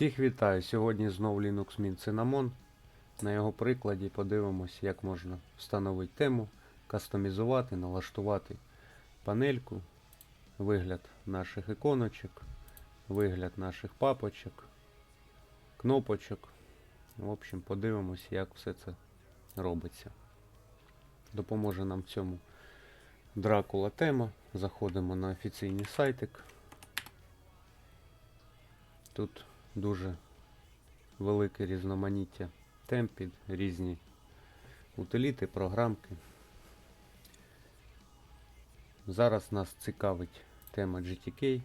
Всіх вітаю! Сьогодні знову Linux Mint Cinnamon. На його прикладі подивимось, як можна встановити тему, кастомізувати, налаштувати панельку, вигляд наших іконочок, вигляд наших папочок, кнопочок. В общем, подивимось, як все це робиться. Допоможе нам в цьому Дракула тема. Заходимо на офіційний сайтик. Тут дуже велике різноманіття тем під різні утиліти, програмки. Зараз нас цікавить тема GTK.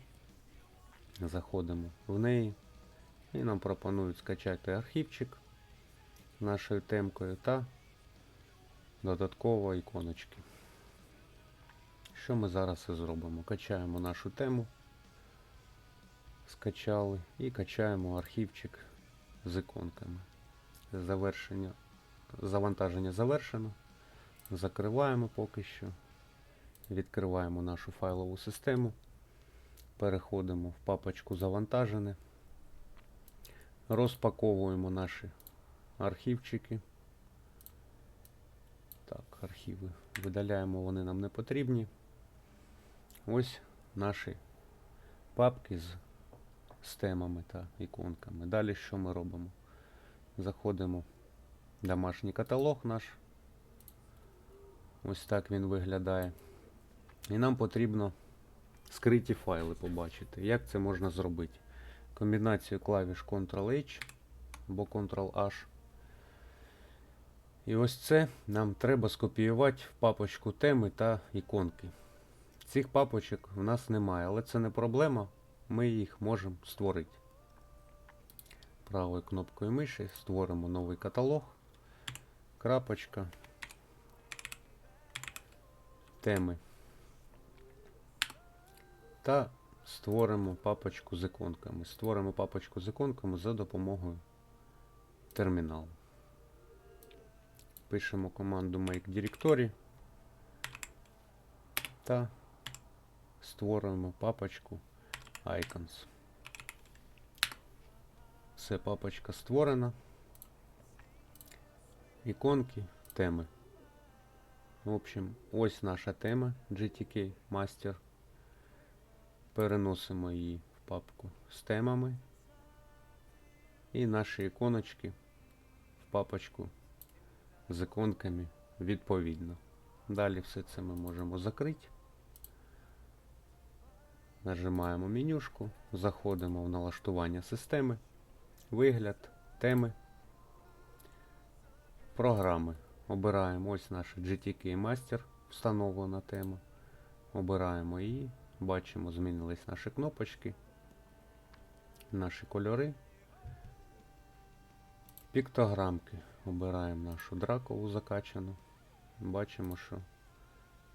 Заходимо в неї і нам пропонують скачати архівчик нашою темкою та додатково іконочки. Що ми зараз і зробимо? Качаємо нашу тему скачали і качаємо архівчик з іконками. Завершення, завантаження завершено. Закриваємо поки що. Відкриваємо нашу файлову систему. Переходимо в папочку Завантажене. Розпаковуємо наші архівчики. Так, архіви видаляємо, вони нам не потрібні. Ось наші папки з з темами та іконками. Далі що ми робимо? Заходимо в домашній каталог наш. Ось так він виглядає. І нам потрібно скриті файли побачити. Як це можна зробити? Комбінацію клавіш Ctrl-H або Ctrl-H. І ось це нам треба скопіювати в папочку теми та іконки. Цих папочок в нас немає, але це не проблема ми їх можемо створити. Правою кнопкою миші створимо новий каталог, крапочка, теми та створимо папочку з іконками. Створимо папочку з іконками за допомогою терміналу. Пишемо команду make directory та створюємо папочку Icons. Все, папочка створена. Іконки, теми. В общем, ось наша тема GTK Master. Переносимо її в папку з темами. І наші іконочки в папочку з іконками відповідно. Далі все це ми можемо закрити. Нажимаємо менюшку, заходимо в налаштування системи, вигляд, теми, програми. Обираємо ось наш GTK Master, встановлена тема. Обираємо її, бачимо, змінились наші кнопочки, наші кольори. Піктограмки. Обираємо нашу дракову закачану. Бачимо, що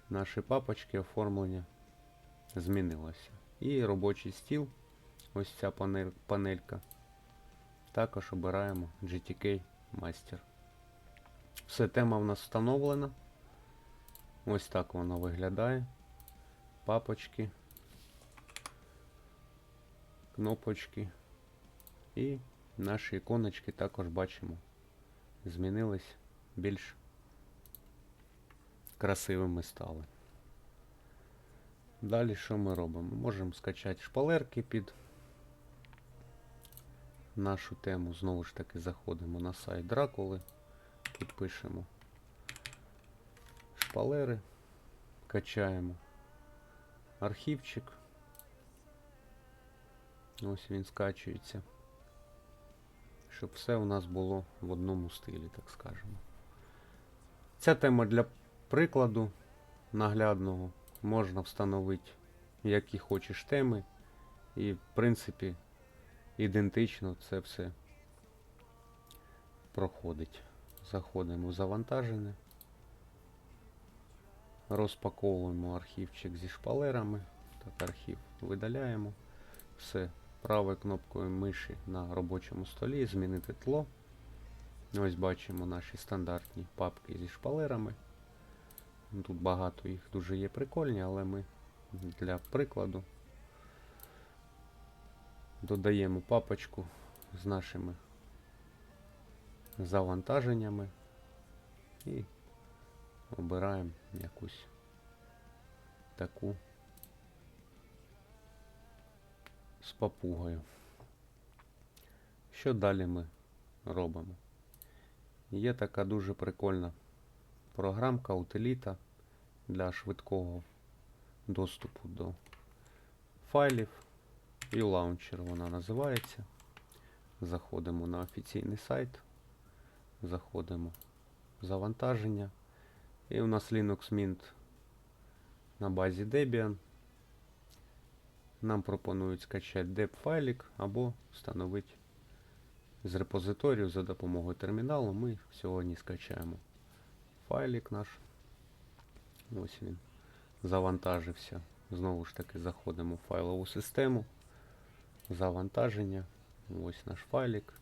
наші папочки оформлення змінилося. І робочий стіл, ось ця панель, панелька. Також обираємо GTK Master. Все, тема в нас встановлена. Ось так воно виглядає. Папочки, кнопочки. І наші іконочки також бачимо. Змінились більш красивими стали. Далі що ми робимо? Можемо скачати шпалерки під нашу тему. Знову ж таки заходимо на сайт Дракули. Тут пишемо шпалери, качаємо архівчик. Ось він скачується. Щоб все у нас було в одному стилі, так скажемо. Ця тема для прикладу наглядного можна встановити які хочеш теми. І в принципі ідентично це все проходить. Заходимо в завантажене. Розпаковуємо архівчик зі шпалерами. Так, архів видаляємо. Все. Правою кнопкою миші на робочому столі. Змінити тло. Ось бачимо наші стандартні папки зі шпалерами. Тут багато їх дуже є прикольні, але ми для прикладу додаємо папочку з нашими завантаженнями і обираємо якусь таку з папугою. Що далі ми робимо? Є така дуже прикольна програмка утиліта для швидкого доступу до файлів. І лаунчер вона називається. Заходимо на офіційний сайт, заходимо в завантаження. І у нас Linux Mint на базі Debian. Нам пропонують скачати deb файлик або встановити з репозиторію за допомогою терміналу. Ми сьогодні скачаємо файлик наш. Ось він завантажився. Знову ж таки заходимо в файлову систему. Завантаження. Ось наш файлик.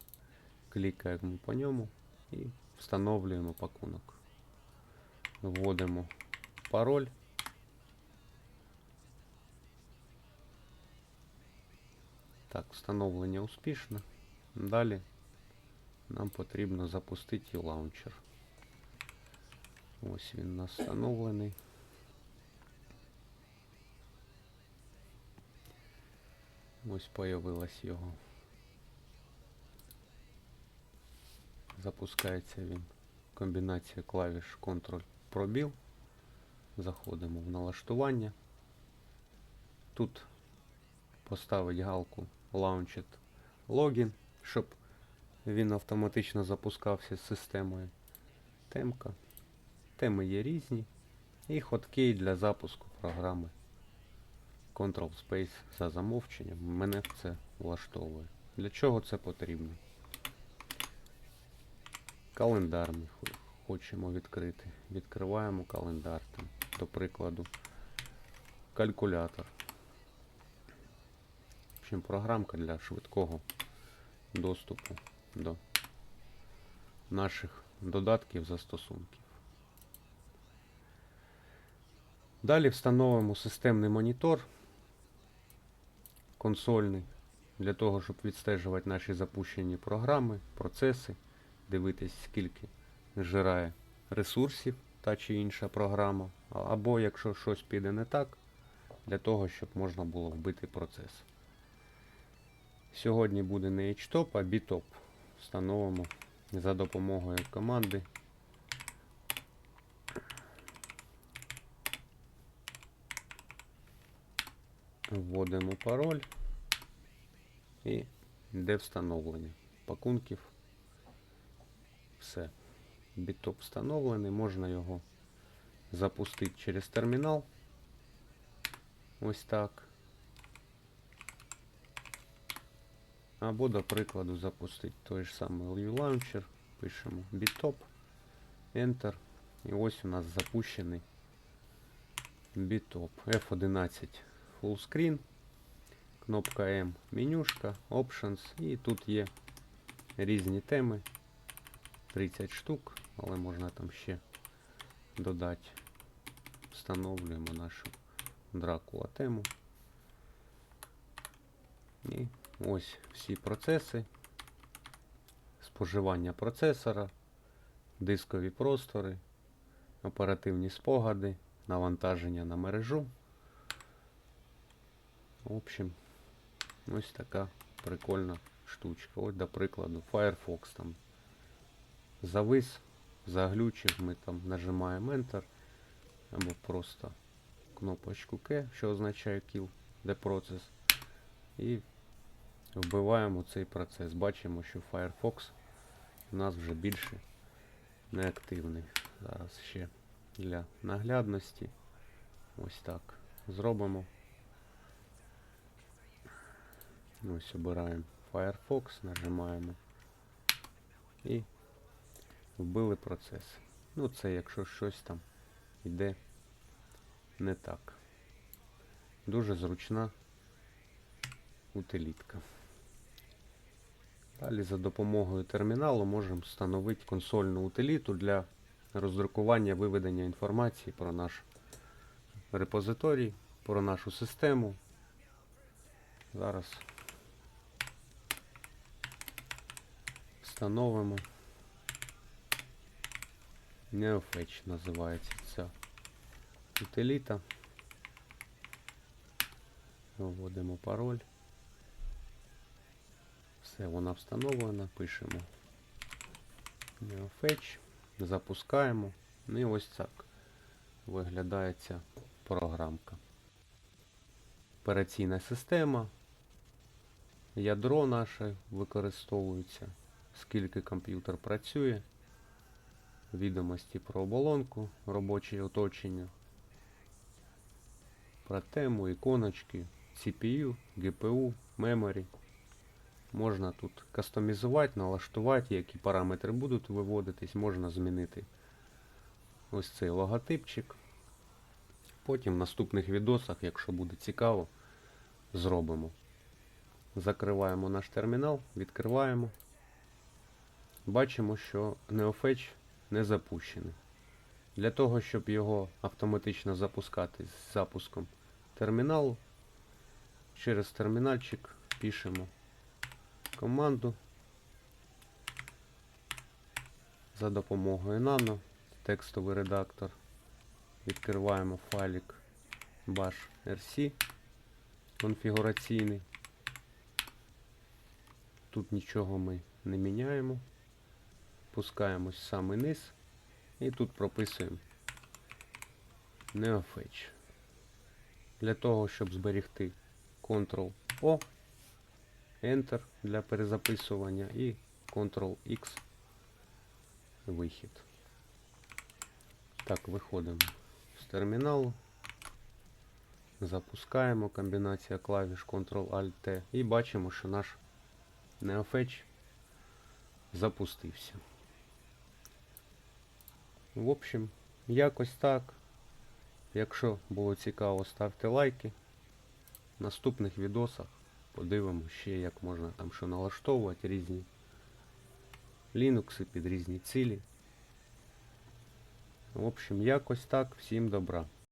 Клікаємо по ньому і встановлюємо пакунок. Вводимо пароль. Так, встановлення успішно. Далі нам потрібно запустити лаунчер. Ось він у нас встановлений. Ось появилась його. Запускається він. Комбінація клавіш Ctrl пробіл. Заходимо в налаштування. Тут поставить галку Launched Login, щоб він автоматично запускався з системою. Темка. Теми є різні. І хоткей для запуску програми. Ctrl Space за замовченням. Мене це влаштовує. Для чого це потрібно? Календар ми хочемо відкрити. Відкриваємо календар. Там, до прикладу, калькулятор. В общем, програмка для швидкого доступу до наших додатків застосунків. Далі встановимо системний монітор консольний для того, щоб відстежувати наші запущені програми, процеси, дивитись, скільки зжирає ресурсів та чи інша програма, або якщо щось піде не так, для того, щоб можна було вбити процес. Сьогодні буде не HTOP, а BTOP. Встановимо за допомогою команди Вводимо пароль і йде встановлення пакунків. Все. Бітоп встановлений, можна його запустити через термінал. Ось так. Або, до прикладу, запустити той ж самий LU Launcher. Пишемо Bitop, Enter. І ось у нас запущений Bitop F11 Full Screen. Кнопка M менюшка, Options. І тут є різні теми. 30 штук, але можна там ще додати. Встановлюємо нашу Дракула тему. І ось всі процеси, споживання процесора, дискові простори, оперативні спогади, навантаження на мережу. В общем, ось така прикольна штучка. Ось, до прикладу, Firefox там завис, заглючив, ми там нажимаємо Enter або просто кнопочку K, що означає kill the process. І вбиваємо цей процес. Бачимо, що Firefox у нас вже більше не активний. Зараз ще для наглядності. Ось так зробимо. Ось обираємо Firefox, нажимаємо і вбили процес. Ну це якщо щось там йде не так. Дуже зручна утилітка. Далі за допомогою терміналу можемо встановити консольну утиліту для роздрукування виведення інформації про наш репозиторій, про нашу систему. Зараз Встановимо. NeoFetch називається ця утиліта. Вводимо пароль. Все, вона встановлена, пишемо NeoFetch, запускаємо. Ну і ось так виглядає ця програмка. Операційна система, ядро наше використовується, скільки комп'ютер працює, відомості про оболонку, робоче оточення, про тему, іконочки, CPU, GPU, memory. Можна тут кастомізувати, налаштувати, які параметри будуть виводитись, можна змінити ось цей логотипчик. Потім в наступних відосах, якщо буде цікаво, зробимо. Закриваємо наш термінал, відкриваємо. Бачимо, що NeoFetch не запущений. Для того, щоб його автоматично запускати з запуском терміналу, через термінальчик пишемо команду за допомогою nano, текстовий редактор. Відкриваємо файлик bash rc конфігураційний. Тут нічого ми не міняємо. Пускаємось в самий низ і тут прописуємо NeoFetch. Для того, щоб зберегти Ctrl-O, Enter для перезаписування і Ctrl-X вихід. Так, виходимо з терміналу. Запускаємо комбінація клавіш Ctrl-Alt-T і бачимо, що наш NeoFetch запустився. В общем, якось так. Якщо було цікаво, ставте лайки. В наступних відосах подивимося ще, як можна там що налаштовувати різні Linux під різні цілі. В общем, якось так. Всім добра.